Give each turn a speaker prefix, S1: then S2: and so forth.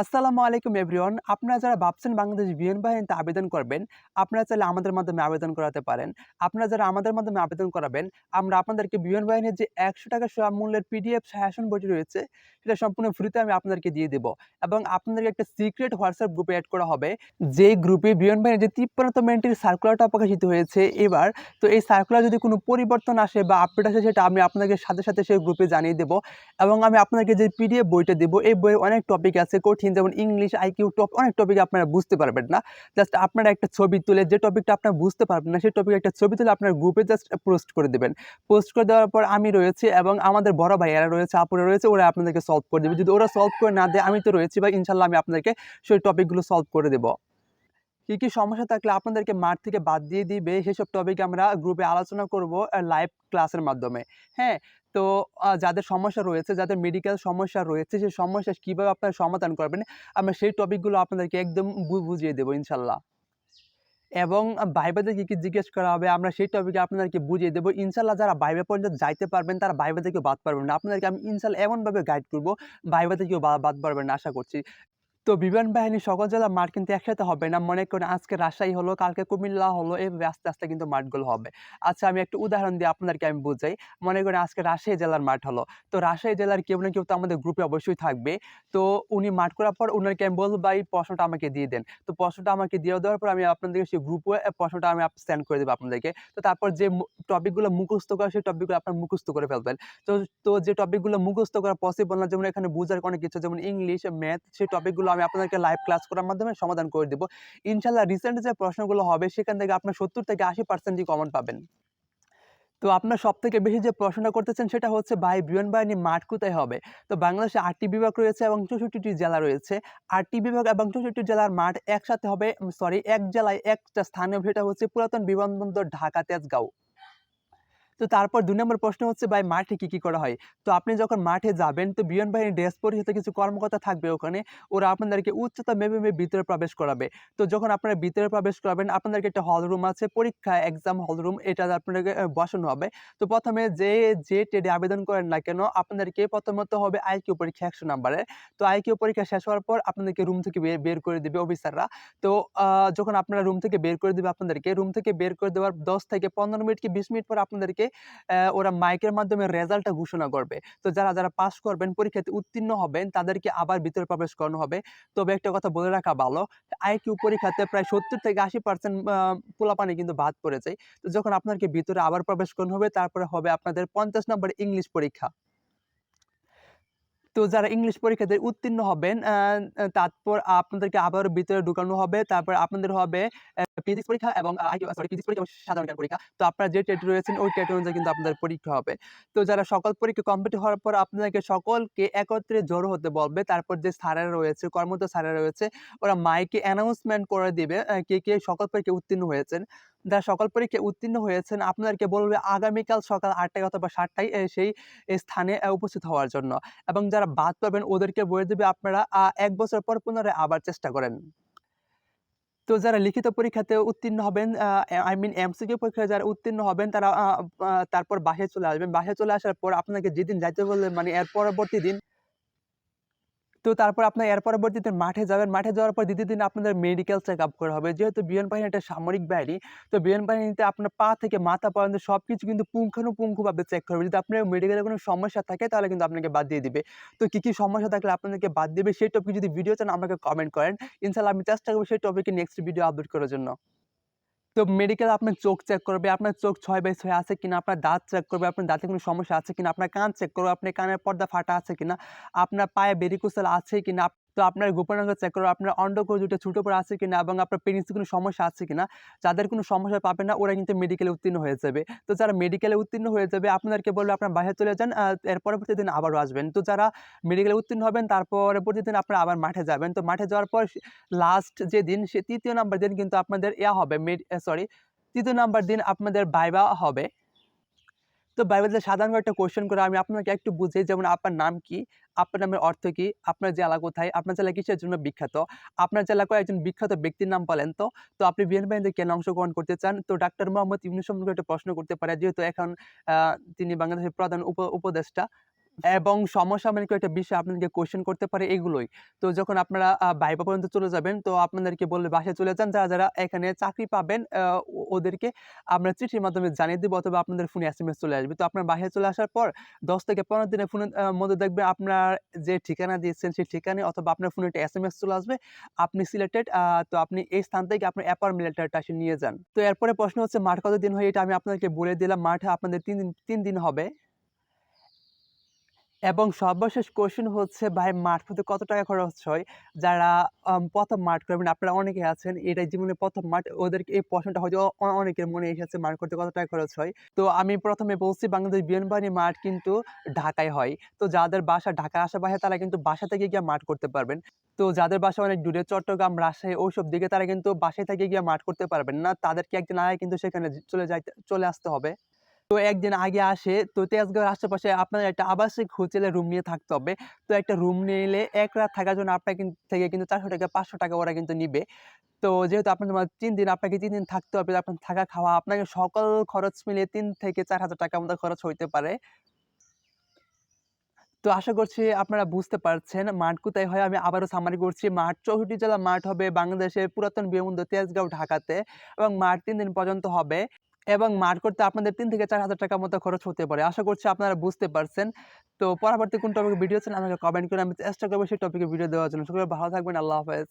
S1: আসসালামু আলাইকুম এভরিওয়ান। আপনারা যারা ভাবছেন বাংলাদেশ বিএন বাহিনীতে আবেদন করবেন, আপনারা চাইলে আমাদের মাধ্যমে আবেদন করাতে পারেন। আপনারা যারা আমাদের মাধ্যমে আবেদন করাবেন, আমরা আপনাদেরকে বিএন বাহিনীর যে একশো টাকা মূল্যের পিডিএফ শাসন বইটি রয়েছে, সেটা সম্পূর্ণ ফ্রিতে আমি আপনাদেরকে দিয়ে দেবো। এবং আপনাদেরকে একটা সিক্রেট হোয়াটসঅ্যাপ গ্রুপে অ্যাড করা হবে। যে গ্রুপে বিএন বাহিনীর যে তিপ্পান্নতম এন্ট্রির সার্কুলারটা প্রকাশিত হয়েছে এবার, তো এই সার্কুলার যদি কোনো পরিবর্তন আসে বা আপডেট আসে, সেটা আমি আপনাদের সাথে সাথে সেই গ্রুপে জানিয়ে দেবো। এবং আমি আপনাদেরকে যে পিডিএফ বইটা দেবো, এই বইয়ের অনেক টপিক আছে, কঠিন যেমন ইংলিশ আইকিউ টপ অনেক টপিক আপনারা বুঝতে পারবেন না। জাস্ট আপনারা একটা ছবি তুলে যে টপিকটা আপনারা বুঝতে পারবেন না, সেই টপিক একটা ছবি তুলে আপনার গ্রুপে জাস্ট পোস্ট করে দেবেন। পোস্ট করে দেওয়ার পর আমি রয়েছি এবং আমাদের বড় ভাইয়ারা রয়েছে, আপুরা রয়েছে, ওরা আপনাদেরকে সলভ করে দেবে। যদি ওরা সলভ করে না দেয়, আমি তো রয়েছি বা ইনশাল্লাহ আমি আপনাদেরকে সেই টপিকগুলো সলভ করে দেবো। কী কী সমস্যা থাকলে আপনাদেরকে মাঠ থেকে বাদ দিয়ে দিবে? সেসব টপিক আমরা গ্রুপে আলোচনা করব লাইভ ক্লাসের মাধ্যমে। হ্যাঁ তো যাদের সমস্যা রয়েছে, যাদের মেডিকেল সমস্যা রয়েছে সেই সমস্যা কীভাবে আপনারা সমাধান করবেন, আমরা সেই টপিকগুলো আপনাদেরকে একদম বুঝিয়ে দেবো, ইনশাল্লাহ। এবং ভাইবাতে কী কী জিজ্ঞেস করা হবে, আমরা সেই টপিকে আপনাদেরকে বুঝিয়ে দেবো। ইনশাল্লাহ যারা ভাইবা পর্যন্ত যাইতে পারবেন, তারা থেকেও বাদ পারবেন না। আপনাদেরকে আমি ইনশাল্লাহ এমনভাবে গাইড করব থেকেও বাদ পারবেন না, আশা করছি। তো বিমান বাহিনী সকল জেলার মাঠ কিন্তু একসাথে হবে না। মনে করেন আজকে রাজশাহী হলো, কালকে কুমিল্লা হলো এভাবে আস্তে আস্তে কিন্তু মাঠগুলো হবে। আচ্ছা আমি একটা উদাহরণ দিয়ে আপনাদেরকে আমি বুঝাই। মনে করেন আজকে রাজশাহী জেলার মাঠ হলো। তো রাজশাহী জেলার কেউ না কেউ তো আমাদের গ্রুপে অবশ্যই থাকবে। তো উনি মাঠ করার পর ওনাকে আমি বলব, ভাই, প্রশ্নটা আমাকে দিয়ে দেন। তো প্রশ্নটা আমাকে দিয়ে দেওয়ার পর আমি আপনাদেরকে সেই গ্রুপে প্রশ্নটা আমি সেন্ড করে দেবো আপনাদেরকে। তো তারপর যে টপিকগুলো মুখস্থ করা, সেই টপিকগুলো আপনার মুখস্থ করে ফেলবেন। তো তো যে টপিকগুলো মুখস্থ করা পসিবল না, যেমন এখানে বোঝার অনেক কিছু, যেমন ইংলিশ ম্যাথ সেই টপিকগুলো আমি আপনাদেরকে লাইভ ক্লাস করার মাধ্যমে সমাধান করে দেবো। ইনশাল্লাহ রিসেন্ট যে প্রশ্নগুলো হবে, সেখান থেকে আপনার সত্তর থেকে আশি পার্সেন্টই কমন পাবেন। তো আপনার সব থেকে বেশি যে প্রশ্নটা করতেছেন, সেটা হচ্ছে, ভাই, বিমান বাহিনী মাঠ কোথায় হবে? তো বাংলাদেশে আটটি বিভাগ রয়েছে এবং চৌষট্টিটি জেলা রয়েছে। আটটি বিভাগ এবং চৌষট্টি জেলার মাঠ একসাথে হবে সরি এক জেলায় একটা স্থানীয়, সেটা হচ্ছে পুরাতন বিমানবন্দর ঢাকা তেজগাঁও তো তারপর দুই নম্বর প্রশ্ন হচ্ছে, ভাই, মাঠে কি কি করা হয়? তো আপনি যখন মাঠে যাবেন, তো বিমান বাহিনী ড্রেস পরিহিত কিছু কর্মকর্তা থাকবে ওখানে। ওরা আপনাদেরকে উচ্চতা মেপে মেপে ভিতরে প্রবেশ করাবে। তো যখন আপনারা ভিতরে প্রবেশ করাবেন, আপনাদেরকে একটা হল রুম আছে, পরীক্ষা এক্সাম হল রুম এটা আপনাদেরকে বসানো হবে। তো প্রথমে যে যে টেডে আবেদন করেন না কেন, আপনাদেরকে প্রথমত হবে আইকিউ পরীক্ষা একশো নাম্বারে। তো আইকিউ পরীক্ষা শেষ হওয়ার পর আপনাদেরকে রুম থেকে বের করে দিবে অফিসাররা তো যখন আপনারা রুম থেকে বের করে দিবে আপনাদেরকে রুম থেকে বের করে দেওয়ার দশ থেকে পনেরো মিনিট কি বিশ মিনিট পর আপনাদেরকে আহ, ওরা মাইকের মাধ্যমে রেজাল্টটা ঘোষণা করবে। তো যারা যারা পাস করবেন পরীক্ষাতে উত্তীর্ণ হবেন তাদেরকে আবার ভিতরে প্রবেশ করানো হবে। তবে একটা কথা বলে রাখা ভালো আইকিউ পরীক্ষাতে প্রায় সত্তর থেকে আশি পার্সেন্ট পোলাপানি কিন্তু বাদ পড়ে যায়। তো যখন আপনাকে ভিতরে আবার প্রবেশ করানো হবে তারপরে হবে আপনাদের পঞ্চাশ নম্বর ইংলিশ পরীক্ষা। তো যারা ইংলিশ পরীক্ষাতে উত্তীর্ণ হবেন তারপর আপনাদেরকে আবার ভিতরে ঢুকানো হবে। তারপর আপনাদের হবে ফিজিক্স পরীক্ষা এবং সরি ফিজিক্স পরীক্ষা এবং সাধারণ পরীক্ষা। তো আপনারা যে টেট রয়েছেন, ওই টেট অনুযায়ী কিন্তু আপনাদের পরীক্ষা হবে। তো যারা সকল পরীক্ষা কমপ্লিট হওয়ার পর আপনাদেরকে সকলকে একত্রে জড়ো হতে বলবে। তারপর যে স্যারেরা রয়েছে, কর্মরত স্যারেরা রয়েছে, ওরা মাইকে অ্যানাউন্সমেন্ট করে দিবে কে কে সকল পরীক্ষায় উত্তীর্ণ হয়েছেন। যারা সকল পরীক্ষায় উত্তীর্ণ হয়েছেন আপনাদেরকে বলবে আগামীকাল সকাল আটটায় অথবা সাতটায় সেই স্থানে উপস্থিত হওয়ার জন্য। এবং যারা বাদ পাবেন ওদেরকে বলে দেবে আপনারা এক বছর পর পুনরায় আবার চেষ্টা করেন। তো যারা লিখিত পরীক্ষাতে উত্তীর্ণ হবেন আই মিন এমসিকিউ পরীক্ষায় যারা উত্তীর্ণ হবেন, তারা তারপর বাসায় চলে আসবেন। বাসায় চলে আসার পর আপনাকে যেদিন যাইতে বলবে মানে এর পরবর্তী দিন তো তারপর আপনার এর পরবর্তীতে মাঠে যাবেন। মাঠে যাওয়ার পর দ্বিতীয় দিন আপনাদের মেডিকেল চেক আপ করা হবে। যেহেতু বিমান বাহিনী একটা সামরিক বাহিনী, তো বিমান বাহিনীতে আপনার পা থেকে মাথা পর্যন্ত সব কিছু কিন্তু পুঙ্খানুপুঙ্খভাবে চেক করবে যদি আপনার মেডিকেলে কোনো সমস্যা থাকে, তাহলে কিন্তু আপনাকে বাদ দিয়ে দিবে। তো কী কী সমস্যা থাকলে আপনাদেরকে বাদ দিবে, সেই টপিক যদি ভিডিও চান, আমাকে কমেন্ট করেন। ইনশাল্লাহ আমি চেষ্টা করব সেই টপিকে নেক্সট ভিডিও আপলোড করার জন্য। তো মেডিকেল আপনার চোখ চেক করবে, আপনার চোখ ছয় বাই ছয় আছে কিনা, আপনার দাঁত চেক করবে, আপনার দাঁতে কোনো সমস্যা আছে কিনা, আপনার কান চেক করবে, আপনার কানের পর্দা ফাটা আছে কিনা, আপনার পায়ে বেরিকুসেল আছে কিনা তো আপনার গোপনাঙ্গ চেক করবে আপনার অন্ডকোষ দুটো ছুটো পড়ে আছে কিনা এবং আপনার পেনিসে কোনো সমস্যা আছে কিনা, যাদের কোনো সমস্যা পাবে না, ওরা কিন্তু মেডিকেলে উত্তীর্ণ হয়ে যাবে। তো যারা মেডিকেলে উত্তীর্ণ হয়ে যাবে, আপনাদেরকে বলবে আপনার বাইরে চলে যান এর পরবর্তী দিন আবারও আসবেন। তো যারা মেডিকেলে উত্তীর্ণ হবেন তারপর প্রতিদিন আপনারা আবার মাঠে যাবেন। তো মাঠে যাওয়ার পর লাস্ট যে দিন, সে তৃতীয় নাম্বার দিন কিন্তু আপনাদের ইয়া হবে মেড সরি তৃতীয় নাম্বার দিন আপনাদের বাইবা হবে। তো বাইবেলের সাধারণ একটা কোয়েশ্চেন করে আমি আপনাকে একটু বুঝে যেমন আপনার নাম কি? আপনার নামের অর্থ কি? আপনার জেলা কোথায়? আপনার জেলা কিসের জন্য বিখ্যাত? আপনার জেলা কয়েকজন বিখ্যাত ব্যক্তির নাম বলেন তো? তো আপনি বিএন বাহিনীতে কেন অংশগ্রহণ করতে চান? তো ডাক্তার মোহাম্মদ ইউনুস সম্পর্কে একটা প্রশ্ন করতে পারে, যেহেতু এখন তিনি বাংলাদেশের প্রধান উপ, উপদেষ্টা। এবং সমসাময়িক কয়েকটা বিষয় আপনাদেরকে কোয়েশ্চেন করতে পারে এগুলোই। তো যখন আপনারা ভাইবা পর্যন্ত চলে যাবেন তো আপনাদেরকে বলবে বাসায় চলে যান। যারা, যারা এখানে চাকরি পাবেন ওদেরকে আমরা চিঠির মাধ্যমে জানিয়ে দিব অথবা আপনাদের ফোনে এসএমএস চলে আসবে। তো আপনার বাসায় চলে আসার পর ১০ থেকে ১৫ দিনের ফোনের মধ্যে দেখবে আপনার যে ঠিকানা দিয়েছেন সেই ঠিকানায় অথবা আপনার ফোনে একটা এস এম এস চলে আসবে। আপনি সিলেক্টেড তো আপনি এই স্থান থেকে আপনার অ্যাপয়েন্টমেন্ট লেটারটা আসে নিয়ে যান। তো এরপরে প্রশ্ন হচ্ছে মাঠ কত দিন হয় এটা আমি আপনাদেরকে বলে দিলাম। মাঠ আপনাদের তিন দিন তিন দিন হবে। এবং সর্বশেষ কোয়েশ্চেন হচ্ছে ভাই মাঠ প্রতি কত টাকা খরচ হয়? যারা প্রথম মাঠ করবেন আপনারা অনেকে আছেন এটা জীবনে ১ম মাঠ ওদেরকে এই প্রশ্নটা হয়তো অনেকের মনে এসেছে মাঠ করতে কত টাকা খরচ হয়? তো আমি প্রথমে বলছি বাংলাদেশ বিমান বাহিনী মাঠ কিন্তু ঢাকায় হয়। তো যাদের বাসা ঢাকার আশেপাশে তারা কিন্তু বাসা থেকে গিয়ে মাঠ করতে পারবেন। তো যাদের বাসা অনেক দূরে চট্টগ্রাম, রাজশাহী ওইসব দিকে তারা কিন্তু বাসায় থেকে গিয়ে মাঠ করতে পারবেন না। তাদেরকে একদিন আগে কিন্তু সেখানে চলে যাইতে চলে আসতে হবে। তো একদিন আগে আসে তো তেজগাঁওয়ের আশেপাশে আপনার একটা আবাসিক হোটেলে রুম নিয়ে থাকতে হবে। তো একটা রুম নিলে ১ রাত থাকার জন্য আপনার থেকে কিন্তু ৳৪০০ ৳৫০০ ওরা কিন্তু নিবে। তো যেহেতু আপনাদের মা ৩ দিন আপনাকে ৩ দিন থাকতে হবে। আপনার থাকা খাওয়া আপনাকে সকল খরচ মিলিয়ে ৩ থেকে ৳৪,০০০ মতো খরচ হইতে পারে। তো আশা করছি আপনারা বুঝতে পারছেন মাঠ কোথায় হয় আমি আবারও সামারি করছি। মাঠ ৬৪ জেলার মাঠ হবে বাংলাদেশের পুরাতন বিমানবন্দর তেজগাঁও, ঢাকাতে এবং মাঠ তিন দিন পর্যন্ত হবে এবং মাঠ করতে আপনাদের তিন থেকে ৳৪,০০০ মতো খরচ হতে পারে। আশা করছি আপনারা বুঝতে পারছেন। তো পরবর্তী কোন টপিক ভিডিও চান আমাকে কমেন্ট করে আমি চেষ্টা করব সেই টপিকে ভিডিও দেওয়ার জন্য। সকলে ভালো থাকবেন। আল্লাহ হাফেজ।